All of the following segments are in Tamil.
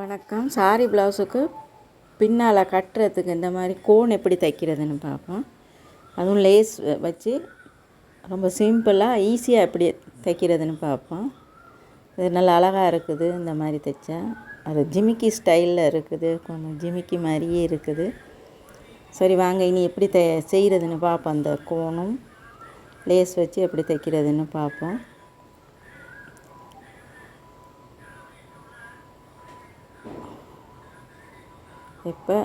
வணக்கம். சாரி ப்ளவுஸுக்கு பின்னால் கட்டுறதுக்கு இந்த மாதிரி கோன் எப்படி தைக்கிறதுன்னு பார்ப்போம். அதுவும் லேஸ் வச்சு ரொம்ப சிம்பிளாக ஈஸியாக எப்படி தைக்கிறதுன்னு பார்ப்போம். இது நல்லா அழகாக இருக்குது இந்த மாதிரி தைச்சா. அது ஜிமிக்கி ஸ்டைலில் இருக்குது கொஞ்சம் ஜிமிக்கி மாதிரியே இருக்குது. சரி வாங்க இனி எப்படி தை செய்கிறதுன்னு பார்ப்போம். அந்த கோனும் லேஸ் வச்சு எப்படி தைக்கிறதுன்னு பார்ப்போம். இப்போ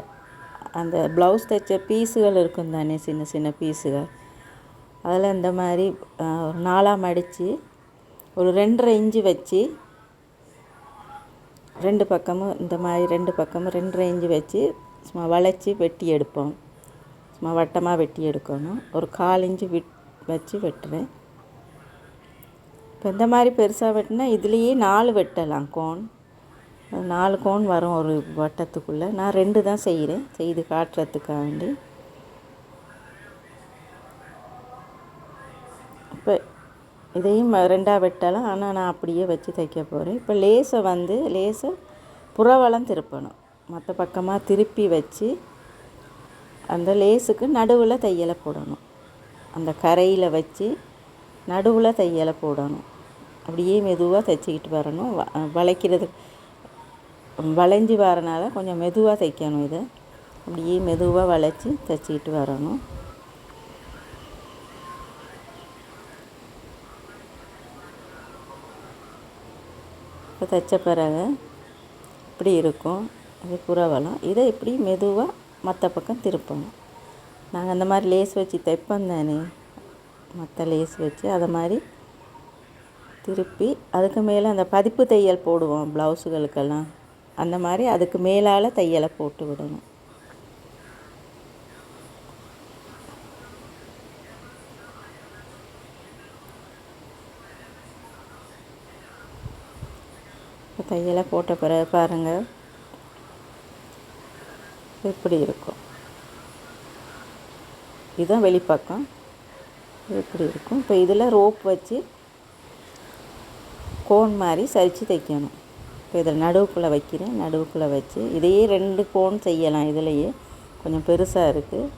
அந்த ப்ளவுஸ் தைச்ச பீஸுகள் இருக்கும் தானே சின்ன சின்ன பீஸுகள். அதில் இந்த மாதிரி ஒரு நாலாக மடித்து ஒரு ரெண்டரை இன்ச்சு வச்சு ரெண்டு பக்கமும் இந்த மாதிரி ரெண்டு பக்கமும் ரெண்டரை இன்ச்சு வச்சு சும்மா வளைச்சி வெட்டி எடுப்போம். சும்மா வட்டமாக வெட்டி எடுக்கணும். ஒரு கால் இன்ச்சு விட் வச்சு வெட்டுறேன். இப்போ இந்த மாதிரி பெருசாக வெட்டினா இதுலேயே நாலு வெட்டலாம் கோன். நாலு கோன் வரும் ஒரு வட்டத்துக்குள்ளே. நான் ரெண்டு தான் செய்கிறேன் செய்து காட்டுறதுக்காக வேண்டி இப்போ இதையும் ரெண்டாக வெட்டலாம். ஆனால் நான் அப்படியே வச்சு தைக்க போகிறேன் இப்போ லேஸை வந்து லேஸை புறவலம் திருப்பணும். மற்ற பக்கமாக திருப்பி வச்சு அந்த லேஸுக்கு நடுவில் தையலை போடணும். அந்த கரையில் வச்சு நடுவில் தையலை போடணும். அப்படியே மெதுவாக தைச்சிக்கிட்டு வரணும். வளைக்கிறதுக்கு வளைஞ்சி வரனால கொஞ்சம் மெதுவாக தைக்கணும் இதை. அப்படியே மெதுவாக வளைச்சி தைச்சிக்கிட்டு வரணும். இப்போ தைச்ச பிறகு இப்படி இருக்கும். அது புறவலம் இதை இப்படி மெதுவாக மற்ற பக்கம் திருப்பணும். நாங்கள் அந்த மாதிரி லேஸ் வச்சு தைப்போம் தானே? மற்ற லேஸ் வச்சு அதை மாதிரி திருப்பி அதுக்கு மேலே அந்த பதிப்பு தையல் போடுவோம் ப்ளவுஸுகளுக்கெல்லாம். அந்த மாதிரி அதுக்கு மேலால் தையலை போட்டு விடணும். இப்போ தையலை போட்ட பிறகு பாருங்கள் எப்படி இருக்கும்? இதுதான் வெளிப்பக்கம். எப்படி இருக்கும்? இப்போ இதில் ரோப் வச்சு கோன் மாதிரி சரித்து தைக்கணும். இப்போ இதில் நடுவுக்குள்ளே வைக்கிறேன். நடுவுக்குள்ளே வச்சு இதையே ரெண்டு கோன் செய்யலாம் இதுலேயே. கொஞ்சம் பெருசாக இருக்குது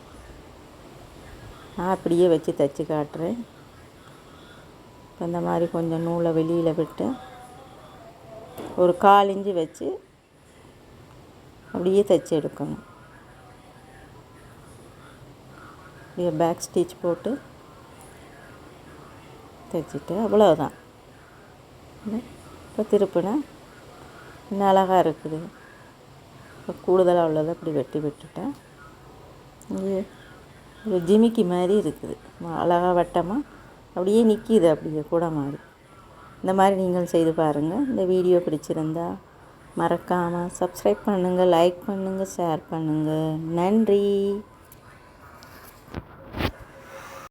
நான் அப்படியே வச்சு தைச்சி காட்டுறேன். இப்போ இந்த மாதிரி கொஞ்சம் நூலை வெளியில் விட்டு ஒரு கால் இஞ்சி வச்சு அப்படியே தைச்சி எடுக்கணும். அப்படியே பேக் ஸ்டிச் போட்டு தைச்சிட்டு அவ்வளோதான் இப்போ திருப்பினா இன்னும் அழகாக இருக்குது. இப்போ கூடுதலாக உள்ளதை அப்படி வெட்டி விட்டுட்டேன். இது ஒரு ஜிமிக்கி மாதிரி இருக்குது. அழகாக வட்டமாக அப்படியே நிற்கிது அப்படியே கூட மாதிரி. இந்த மாதிரி நீங்கள் செய்து பாருங்கள் இந்த வீடியோ பிடிச்சிருந்தா மறக்காமல் சப்ஸ்கிரைப் பண்ணுங்கள் லைக் பண்ணுங்கள் ஷேர் பண்ணுங்கள் நன்றி.